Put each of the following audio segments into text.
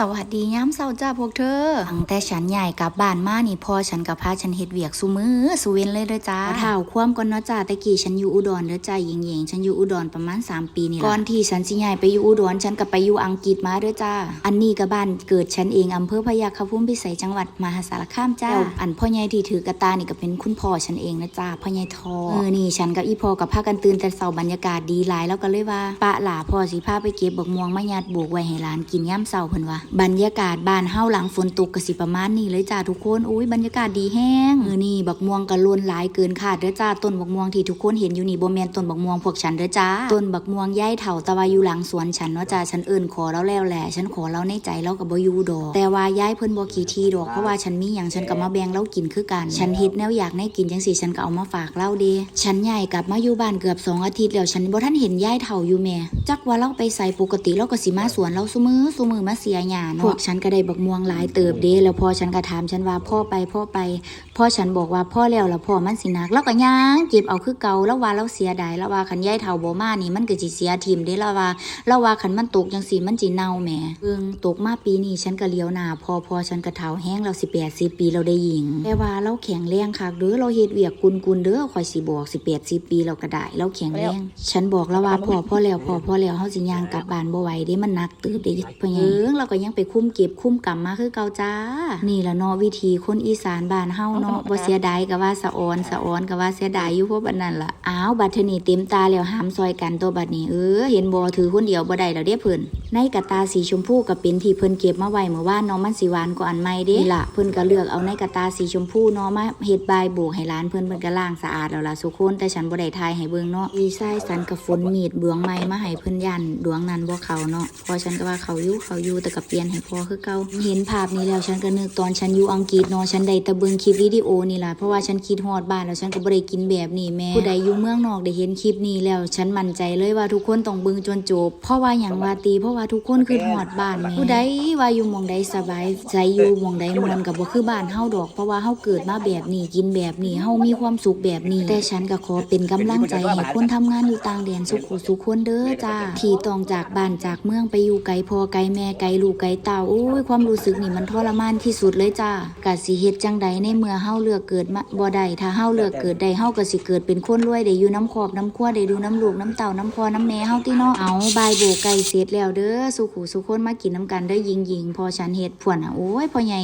สวัสดีย้ำเศร้าจ้าพวกเธอ ตั้งแต่ฉันใหญ่กลับบ้านมานี่พอฉันกับพาฉันเฮ็ดเวียกสุมือสุเวนเลยเด้อจ้าเท่าความก่อนเนาะจ้าตะกี้ฉันอยู่อุดรเด้อจ้าหญิงหญิงๆ ฉันอยู่อุดรประมาณ 3 ปีนี่ล่ะก่อนที่ฉันสิใหญ่ไปอยู่อุดรฉันก็ไปอยู่อังกฤษมาเด้อจ้า อันนี้ก็บ้านเกิดฉันเองอำเภอพยัคฆภูมิพิสัยจังหวัดมหาสารคามจ้า อันพ่อใหญ่ที่ถือกระตานี่ก็เป็นคุณพ่อฉันเองนะจ้าพ่อใหญ่ทอเออนี่ฉันกับอีพ่อกับพากันตื่นแต่เช้าบรรยากาศดีหลายแล้วก็เลยว่าปะหล่าพ่อสิพาไปเก็บบักม่วงมายัดบุกไว้ให้หลานกินย่ำเช้าเพิ่นว่าบรรยากาศบ้านเฮาหลังฝนตกก็สิประมาณนี้เลยจ้าทุกคนอุ้ยบรรยากาศดีแห้งเออนี่บักม่วงก็ล้นหลายเกินคาดเด้อจ้าต้นบักม่วงที่ทุกคนเห็นอยู่นี่บ่แมนต้นบักม่วงพวกฉันเด้อจ้าต้นบักม่วงย้ายเฒ่าตะวาอยู่หลังสวนฉันเนาะจ้าฉันเอิ้นขอแล้วแล้วแหละฉันขอแล้วในใจแล้วก็บ่อยู่ดอกแต่ว่าย้ายเพิ่นบ่ขี้ทีดอกเพราะว่าฉันมีหยังฉันก็มาแบ่งเล่ากินคือกัน ฉันเฮ็ดแนวอยากให้กินจังซี่ฉันก็เอามาฝากเล่าเด้ฉันใหญ่กลับมาอยู่บ้านเกือบสองอาทิตย์แล้วฉันบ่ทันเห็นย้ายเฒ่าอยู่แม่จักว่าเราไปใส่ปกติเราก็สิมาสวนเราซุมือซุมือมาเสียหาเนาะพวกฉันก็ได้บักม่วงหลายเติบเด้แล้วพอฉันก็ถามฉันว่าพ่อไปพ่อไปพ่อฉันบอกว่าพ่อแล้วแล้วพ่อมันสินักแล้วก็ย่างเก็บเอาคือเก่าแล้วว่าเราเสียดายแล้วว่าคันย้ายเฒ่าบ่มานี่มันก็สิเสียทีมเด้แล้วว่าแล้วว่าคันมันตกจังซี่มันสิเน่าแหมเบิ่งตกมาปีนี้ฉันก็เลี้ยวหน้าพอพอฉันก็เฒ่าแห้งแล้วสิ80ปีเราได้หญิงแต่ว่าเราแข็งแรงคักเด้อเราเฮ็ดเวียกกุนๆเด้อข่อยสิบอกสิ80ปีเราก็ได้เราแข็งแรงฉันบอกแล้วว่าพ่อพ่อแล้วพ่อพ่อแล้วเฮาสิย่างกลับบ้านบ่ไหวเด้มันหนักเติบเด้เพิ่นยังเอิงเราก็ยังไปคุ้มเก็บคุ้มกำมาคือเก่าจ้า นี่ล่ะเนาะวิธีคนอีสานบ้านเฮาเนาะบ่เสียดายก็ว่าสะออนสะออนก็ว่าเสียดายอยู่เพราะบัดนั้นล่ะอ้าวบัดเทอนี้เต็มตาแล้วหามซอยกันตัวบัดนี้เออเห็นบ่ถือคนเดียวบ่ได้แล้วเด้เพิ่นในกระตาสีชมพูก็เป็นที่เพิ่นเก็บมาไว้เมื่อวานเนาะมันสิหวานกว่าอันใหม่เด้นี่ล่ะเพิ่นก็เลือกเอาในกระตาสีชมพูเนาะมาเฮ็ดบายโบกให้ร้านเพิ่นเพิ่นก็ล้างสะอาดแล้วล่ะสุคนแต่ฉันบ่ได้ทายให้เบิ่งเนาะอีไส้สันกับฝนมีดดวงใหม่มาให้เพิ่นยันดวงนั้นบ่เขาเนาะพอฉันก็ว่าเขาอยู่เขาอยู่แต่ก็เปลี่ยนให้พอคือเก่าเห็นภาพนี้แล้วฉันก็นึกตอนฉันอยู่อังกฤษเนาะฉันได้แต่เบิ่งคลิปวิดีโอนี่ล่ะเพราะว่าฉันคิดฮอดบ้านแล้วฉันก็บ่ได้กินแบบนี้แม่ผู้ใดอยู่เมืองนอกได้เห็นคลิปนี้แล้วฉันมั่นใจเลยว่าทุกคนต้องเบิ่งจนจบ เพราะว่าหยังว่าตีเพราะว่าทุกคนคือฮอดบ้านแม่ผู้ใดว่าอยู่หม่องใดสบายใจอยู่หม่องใดม่วนก็บ่คือบ้านเฮาดอก เพราะว่าเฮาเกิดมาแบบนี้กินแบบนี้เฮามีความสุขแบบนี้ แต่ฉันก็ขอเป็นกำลังใจให้คนทำงานอยู่ต่างแดนสุขุสุขคนเด้อจ้าที่ต้องจากบ้านจากเมืองไปอยู่ไกลพ่อไกลแม่ไกลลูกไกลเต้าโอ้ยความรู้สึกนี่มันทรมานที่สุดเลยจ้ากะสิเฮ็ดจังใดในเมื่อเฮาเลือกเกิดมาบ่ได้ถ้าเฮาเลือกเกิดได้เฮาก็สิเกิดเป็นคนรวยได้อยู่น้ำขอบน้ำครัวได้ดูน้ำลูกน้ำเต่าน้ำพอน้ำแม่เฮาติเนาะเอาบายโบกไก่เสร็จแล้วเด้อสุขุสุขคนมากินน้ำกันเด้อยิงยิงพอฉันเฮ็ดพวนอะโอ้ยพ่อใหญ่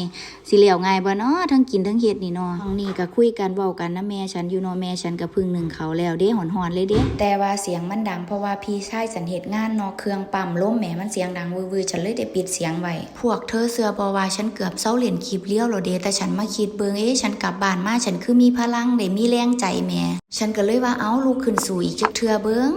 สิเหลียวง่ายบ่เนาะทั้งกินทั้งเฮ็ดนี่เนาะห้องนี้ก็คุยกันเว้ากันนะแม่ฉันอยู่เนาะแม่ฉันก็พึ่งหนึ่งเขาแล้วเด้หอนๆเลยเด้แต่ว่าเสียงมันดังเพราะว่าพี่ชายฉันเฮ็ดงานเนาะเครื่องปั๊มล้มแหมมันเสียงดังวือๆฉันเลยได้ปิดเสียงไว้ พวกเธอเสือบอว่าฉันเกือบเศร้าเหรียญคลิปเลี้ยวแล้วเดแต่ฉันมาคิดเบิงเอ๊ะฉันกลับบ้านมาฉันคือมีพลังได้มีแรงใจแม่ฉันก็เลยว่าเอ้าลูกขึ้นสู่อีกจักเทือเบิ่ง